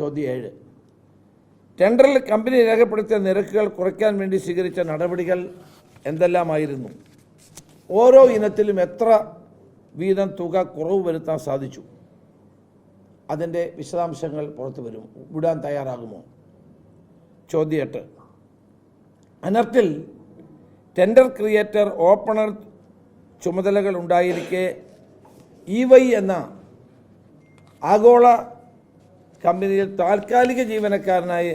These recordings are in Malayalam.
ചോദ്യം ഏഴ്. ടെൻഡറിൽ കമ്പനി രേഖപ്പെടുത്തിയ നിരക്കുകൾ കുറയ്ക്കാൻ വേണ്ടി സ്വീകരിച്ച നടപടികൾ എന്തെല്ലാമായിരുന്നു? ഓരോ ഇനത്തിലും എത്ര വീതം തുക കുറവ് വരുത്താൻ സാധിച്ചു? അതിന്റെ വിശദാംശങ്ങൾ പുറത്തു വരും. വിടാൻ തയ്യാറാകുമോ? ചോദ്യം എട്ട്. അനർട്ടിൽ ടെൻഡർ ക്രിയേറ്റർ ഓപ്പണർ ചുമതലകൾ ഉണ്ടായിരിക്കെ ഇ വൈ എന്ന ആഗോള കമ്പനിയിൽ താൽക്കാലിക ജീവനക്കാരനായി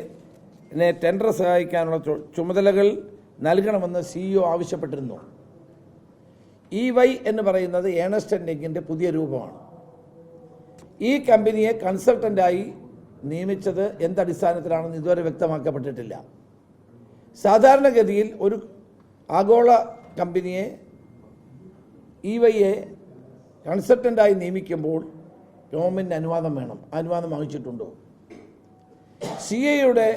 എന്നെ ടെൻഡർ സഹായിക്കാനുള്ള ചുമതലകൾ നൽകണമെന്ന് സിഇഒ ആവശ്യപ്പെട്ടിരുന്നു. ഇ വൈ എന്ന് പറയുന്നത് ഏണസ്റ്റ് ആൻഡ് യങ്ങിന്റെ പുതിയ രൂപമാണ്. ഈ കമ്പനിയെ കൺസൾട്ടന്റായി നിയമിച്ചത് എന്തടിസ്ഥാനത്തിലാണെന്ന് ഇതുവരെ വ്യക്തമാക്കപ്പെട്ടിട്ടില്ല. സാധാരണഗതിയിൽ ഒരു ആഗോള കമ്പനിയെ ഇ വൈയെ കൺസൾട്ടന്റായി നിയമിക്കുമ്പോൾ ഗവൺമെന്റ് അനുവാദം വേണം. അനുവാദം വാങ്ങിച്ചിട്ടുണ്ടോ? സി എയുടെ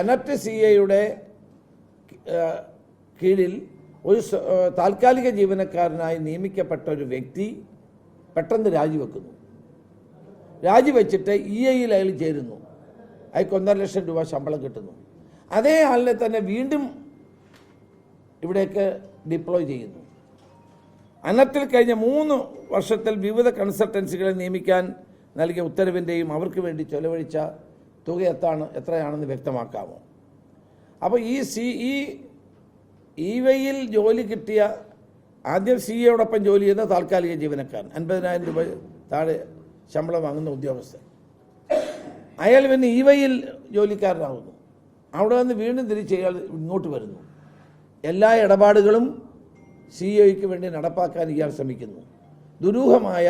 അനറ്റ് സി എയുടെ കീഴിൽ ഒരു താൽക്കാലിക ജീവനക്കാരനായി നിയമിക്കപ്പെട്ട ഒരു വ്യക്തി പെട്ടെന്ന് രാജിവെക്കുന്നു. രാജിവെച്ചിട്ട് ഇ എയിൽ അയാൾ ചേരുന്നു. അയാൾക്ക് ഒന്നര ലക്ഷം രൂപ ശമ്പളം കിട്ടുന്നു. അതേ ആളിനെ തന്നെ വീണ്ടും ഇവിടേക്ക് ഡിപ്ലോയ് ചെയ്യുന്നു. അനത്തിൽ കഴിഞ്ഞ മൂന്ന് വർഷത്തിൽ വിവിധ കൺസൾട്ടൻസികളെ നിയമിക്കാൻ നൽകിയ ഉത്തരവിന്റെയും അവർക്ക് വേണ്ടി ചെലവഴിച്ച തുക എത്താണ് എത്രയാണെന്ന് വ്യക്തമാക്കാമോ? അപ്പോൾ ഈ സി ഈ ഇ വൈയിൽ ജോലി കിട്ടിയ ആദ്യം സി എയോടൊപ്പം ജോലി ചെയ്യുന്ന താൽക്കാലിക ജീവനക്കാരൻ അൻപതിനായിരം രൂപ താഴെ ശമ്പളം വാങ്ങുന്ന ഉദ്യോഗസ്ഥൻ. അയാൾ പിന്നെ ഇ വൈയിൽ ജോലിക്കാരനാകുന്നു അവിടെ നിന്ന് വീണ്ടും തിരിച്ച് അയാൾ ഇങ്ങോട്ട് വരുന്നു. എല്ലാ ഇടപാടുകളും സി ഒയ്ക്ക് വേണ്ടി നടപ്പാക്കാൻ ഇയാൾ ശ്രമിക്കുന്നു. ദുരൂഹമായ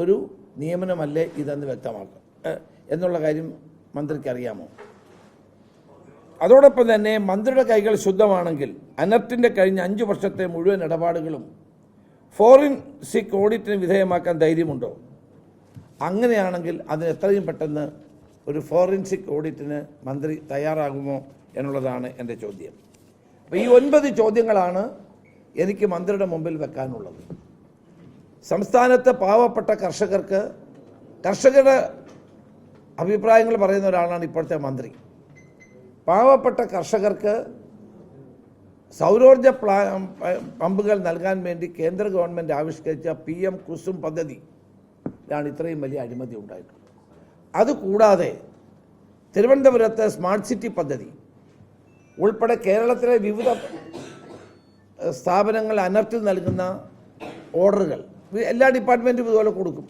ഒരു നിയമനമല്ലേ ഇതെന്ന് വ്യക്തമാക്കാം. എന്നുള്ള കാര്യം മന്ത്രിക്ക് അറിയാമോ? അതോടൊപ്പം തന്നെ മന്ത്രിയുടെ കൈകൾ ശുദ്ധമാണെങ്കിൽ അനർട്ടിന്റെ കഴിഞ്ഞ അഞ്ച് വർഷത്തെ മുഴുവൻ ഇടപാടുകളും ഫോറിൻസിക് ഓഡിറ്റിന് വിധേയമാക്കാൻ ധൈര്യമുണ്ടോ? അങ്ങനെയാണെങ്കിൽ അതിന് എത്രയും പെട്ടെന്ന് ഒരു ഫോറൻസിക് ഓഡിറ്റിന് മന്ത്രി തയ്യാറാകുമോ എന്നുള്ളതാണ് എന്റെ ചോദ്യം. അപ്പോൾ ഈ ഒൻപത് ചോദ്യങ്ങളാണ് എനിക്ക് മന്ത്രിയുടെ മുമ്പിൽ വെക്കാനുള്ളത്. സംസ്ഥാനത്തെ പാവപ്പെട്ട കർഷകർക്ക് കർഷകരുടെ അഭിപ്രായങ്ങൾ പറയുന്ന ഒരാളാണ് ഇപ്പോഴത്തെ മന്ത്രി. പാവപ്പെട്ട കർഷകർക്ക് സൗരോർജ പ്ലാ പമ്പുകൾ നൽകാൻ വേണ്ടി കേന്ദ്ര ഗവൺമെന്റ് ആവിഷ്കരിച്ച പി എം കുസും പദ്ധതി ഇതാണ് ഇത്രയും വലിയ അഴിമതി ഉണ്ടായിട്ടുള്ളത്. അതുകൂടാതെ തിരുവനന്തപുരത്തെ സ്മാർട്ട് സിറ്റി പദ്ധതി ഉൾപ്പെടെ കേരളത്തിലെ വിവിധ സ്ഥാപനങ്ങൾ അനർട്ടിൽ നൽകുന്ന ഓർഡറുകൾ. എല്ലാ ഡിപ്പാർട്ട്മെന്റും ഇതുപോലെ കൊടുക്കും.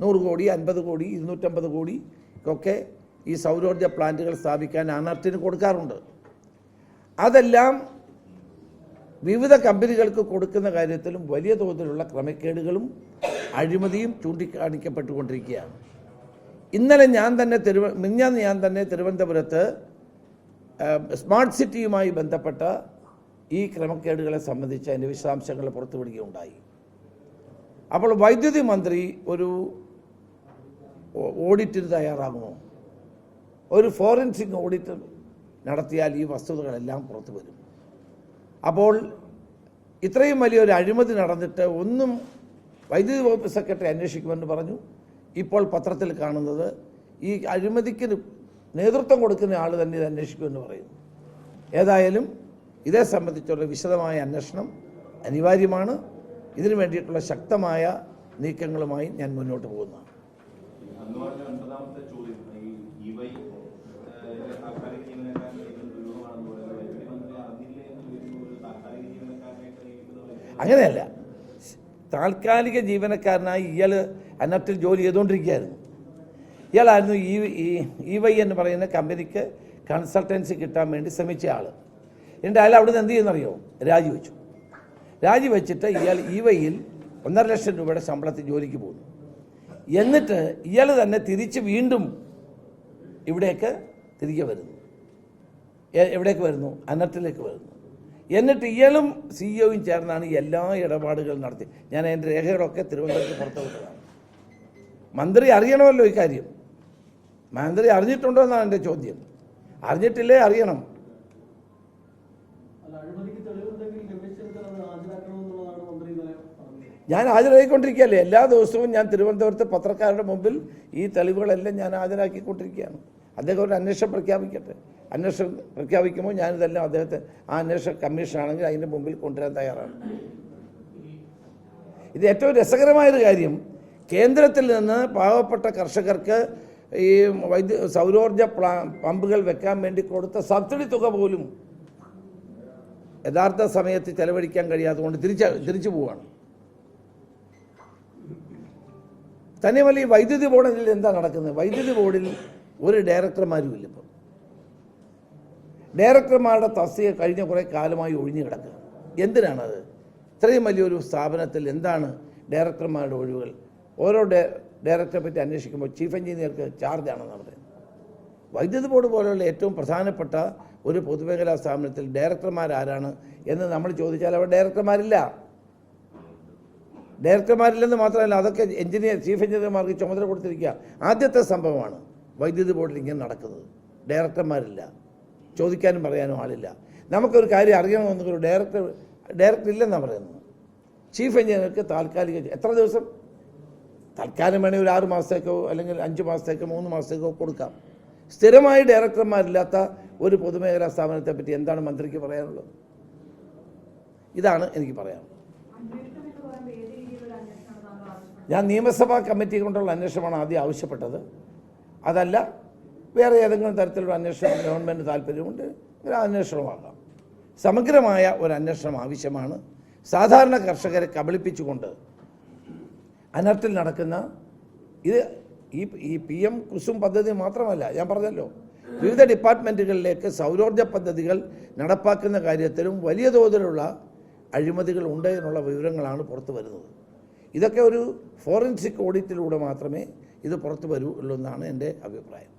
നൂറ് കോടി അൻപത് കോടി ഇരുന്നൂറ്റമ്പത് കോടി ഒക്കെ ഈ സൗരോർജ പ്ലാന്റുകൾ സ്ഥാപിക്കാൻ അനർട്ടിന് കൊടുക്കാറുണ്ട്. അതെല്ലാം വിവിധ കമ്പനികൾക്ക് കൊടുക്കുന്ന കാര്യത്തിലും വലിയ തോതിലുള്ള ക്രമക്കേടുകളും അഴിമതിയും ചൂണ്ടിക്കാണിക്കപ്പെട്ടുകൊണ്ടിരിക്കുകയാണ്. ഇന്നലെ ഞാൻ തന്നെ തിരുവ മിഞ്ഞാന്ന് ഞാൻ തന്നെ തിരുവനന്തപുരത്ത് സ്മാർട്ട് സിറ്റിയുമായി ബന്ധപ്പെട്ട ഈ ക്രമക്കേടുകളെ സംബന്ധിച്ച് അതിന്റെ വിശദാംശങ്ങൾ പുറത്തുവിടുകയുണ്ടായി അപ്പോൾ വൈദ്യുതി മന്ത്രി ഒരു ഓഡിറ്റിന് തയ്യാറാകുമോ? ഒരു ഫോറൻസിക് ഓഡിറ്റ് നടത്തിയാൽ ഈ വസ്തുതകളെല്ലാം പുറത്തു വരും. അപ്പോൾ ഇത്രയും വലിയൊരു അഴിമതി നടന്നിട്ട് ഒന്നും വൈദ്യുതി വകുപ്പ് സെക്രട്ടറി അന്വേഷിക്കുമെന്ന് പറഞ്ഞു. ഇപ്പോൾ പത്രത്തിൽ കാണുന്നത് ഈ അഴിമതിക്ക് നേതൃത്വം കൊടുക്കുന്ന ആൾ തന്നെ ഇത് അന്വേഷിക്കുമെന്ന് പറയുന്നു. ഏതായാലും ഇതേ സംബന്ധിച്ചുള്ള വിശദമായ അന്വേഷണം അനിവാര്യമാണ്. ഇതിനു വേണ്ടിയിട്ടുള്ള ശക്തമായ നീക്കങ്ങളുമായി ഞാൻ മുന്നോട്ട് പോകുന്നു. അങ്ങനെയല്ല. താൽക്കാലിക ജീവനക്കാരനായി ഇയാൾ അന്നത്തിൽ ജോലി ചെയ്തുകൊണ്ടിരിക്കുകയായിരുന്നു. ഇയാളായിരുന്നു ഈ ഇ വൈ എന്ന് പറയുന്ന കമ്പനിക്ക് കൺസൾട്ടൻസി കിട്ടാൻ വേണ്ടി ശ്രമിച്ച ആൾ എന്നിട്ട് അയാൾ അവിടെ നിന്ന് എന്ത് ചെയ്യുന്നറിയോ രാജിവെച്ചു രാജിവെച്ചിട്ട് ഇയാൾ ഈ വൈയിൽ ഒന്നര ലക്ഷം രൂപയുടെ ശമ്പളത്തിൽ ജോലിക്ക് പോകുന്നു. എന്നിട്ട് ഇയാൾ തന്നെ തിരിച്ച് വീണ്ടും ഇവിടേക്ക് തിരികെ വരുന്നു. എവിടേക്ക് വരുന്നു? അനർട്ടിലേക്ക് വരുന്നു. എന്നിട്ട് ഇയാളും സിഇഒയും ചേർന്നാണ് എല്ലാ ഇടപാടുകളും നടത്തി. ഞാൻ എന്റെ രേഖകളൊക്കെ തിരുവനന്തപുരത്ത് പുറത്തുവിട്ടതാണ് മന്ത്രി അറിയണമല്ലോ കാര്യം. മന്ത്രി അറിഞ്ഞിട്ടുണ്ടോ എന്നാണ് എന്റെ ചോദ്യം. അറിഞ്ഞിട്ടില്ലേ? അറിയണം അല്ല അഴിമതിക്ക് തെളിവുണ്ടെങ്കിൽ രമേശ് ചെന്നിത്തല അത് ഹാജരാക്കണമെന്നുള്ളതാണ് മന്ത്രി ഇന്നലെ പറഞ്ഞത് ഞാൻ ഹാജരാക്കിക്കൊണ്ടിരിക്കുകയല്ലേ എല്ലാ ദിവസവും ഞാൻ തിരുവനന്തപുരത്ത് പത്രക്കാരുടെ മുമ്പിൽ ഈ തെളിവുകളെല്ലാം ഞാൻ ഹാജരാക്കിക്കൊണ്ടിരിക്കുകയാണ്. അദ്ദേഹം ഒരു അന്വേഷണം പ്രഖ്യാപിക്കട്ടെ. അന്വേഷണം പ്രഖ്യാപിക്കുമ്പോൾ ഞാനിതെല്ലാം അദ്ദേഹത്തെ ആ അന്വേഷണ കമ്മീഷനാണെങ്കിൽ അതിന്റെ മുമ്പിൽ കൊണ്ടുവരാൻ തയ്യാറാണ്. ഇത് ഏറ്റവും രസകരമായൊരു കാര്യം കേന്ദ്രത്തിൽ നിന്ന് പാവപ്പെട്ട കർഷകർക്ക് ഈ വൈദ്യു സൗരോർജ പമ്പുകൾ വെക്കാൻ വേണ്ടി കൊടുത്ത സബ്സിഡി തുക പോലും യഥാർത്ഥ സമയത്ത് ചെലവഴിക്കാൻ കഴിയാത്തത് കൊണ്ട് തിരിച്ച തിരിച്ചു പോവുകയാണ് തന്നെയുമല്ല ഈ വൈദ്യുതി ബോർഡിൽ എന്താ നടക്കുന്നത്? വൈദ്യുതി ബോർഡിൽ ഒരു ഡയറക്ടർമാരും ഇല്ല ഇപ്പം. ഡയറക്ടർമാരുടെ തസ്തിക കഴിഞ്ഞ കുറേ കാലമായി ഒഴിഞ്ഞു കിടക്കുക. എന്തിനാണത്? ഇത്രയും വലിയൊരു സ്ഥാപനത്തിൽ എന്താണ് ഡയറക്ടർമാരുടെ ഒഴിവുകൾ? ഓരോ ഡയ ഡയറക്ടറെ പറ്റി അന്വേഷിക്കുമ്പോൾ ചീഫ് എഞ്ചിനീയർക്ക് ചാർജ് ആണെന്ന് പറയുന്നത്. വൈദ്യുതി ബോർഡ് പോലെയുള്ള ഏറ്റവും പ്രധാനപ്പെട്ട ഒരു പൊതുമേഖലാ സ്ഥാപനത്തിൽ ഡയറക്ടർമാരാരാണ് എന്ന് നമ്മൾ ചോദിച്ചാൽ അവർ ഡയറക്ടർമാരില്ല. ഡയറക്ടർമാരില്ലെന്ന് മാത്രമല്ല അതൊക്കെ എഞ്ചിനീയർ ചീഫ് എഞ്ചിനീയർമാർക്ക് ചുമതല കൊടുത്തിരിക്കുക. ആദ്യത്തെ സംഭവമാണ് വൈദ്യുതി ബോർഡിൽ ഇങ്ങനെ നടക്കുന്നത്. ഡയറക്ടർമാരില്ല. ചോദിക്കാനും പറയാനും ആളില്ല. നമുക്കൊരു കാര്യം അറിയണമെന്നൊക്കെ ഒരു ഡയറക്ടർ ഡയറക്ടർ ഇല്ലെന്നാണ് പറയുന്നത്. ചീഫ് എഞ്ചിനീയർക്ക് താൽക്കാലിക എത്ര ദിവസം? തൽക്കാലം വേണേൽ ഒരു ആറ് മാസത്തേക്കോ അല്ലെങ്കിൽ അഞ്ച് മാസത്തേക്കോ മൂന്ന് മാസത്തേക്കോ കൊടുക്കാം. സ്ഥിരമായി ഡയറക്ടർമാരില്ലാത്ത ഒരു പൊതുമേഖലാ സ്ഥാപനത്തെ പറ്റി എന്താണ് മന്ത്രിക്ക് പറയാനുള്ളത്? ഇതാണ് എനിക്ക് പറയാനുള്ളത്. ഞാൻ നിയമസഭാ കമ്മിറ്റി കൊണ്ടുള്ള അന്വേഷണമാണ് ആദ്യം ആവശ്യപ്പെട്ടത്. അതല്ല വേറെ ഏതെങ്കിലും തരത്തിലുള്ള അന്വേഷണം ഗവൺമെന്റ് താല്പര്യമുണ്ട് ഒരു അന്വേഷണമാകാം സമഗ്രമായ ഒരു അന്വേഷണം ആവശ്യമാണ്. സാധാരണ കർഷകരെ കബളിപ്പിച്ചുകൊണ്ട് അനർട്ടിൽ നടക്കുന്ന ഇത് ഈ ഈ പി എം കുസും പദ്ധതി മാത്രമല്ല ഞാൻ പറഞ്ഞല്ലോ വിവിധ ഡിപ്പാർട്ട്മെന്റുകളിലേക്ക് സൗരോർജ പദ്ധതികൾ നടപ്പാക്കുന്ന കാര്യത്തിലും വലിയ തോതിലുള്ള അഴിമതികൾ ഉണ്ട് എന്നുള്ള വിവരങ്ങളാണ് പുറത്തു വരുന്നത്. ഇതൊക്കെ ഒരു ഫോറൻസിക് ഓഡിറ്റിലൂടെ മാത്രമേ ഇത് പുറത്തു വരൂ എന്നാണ് എന്റെ അഭിപ്രായം.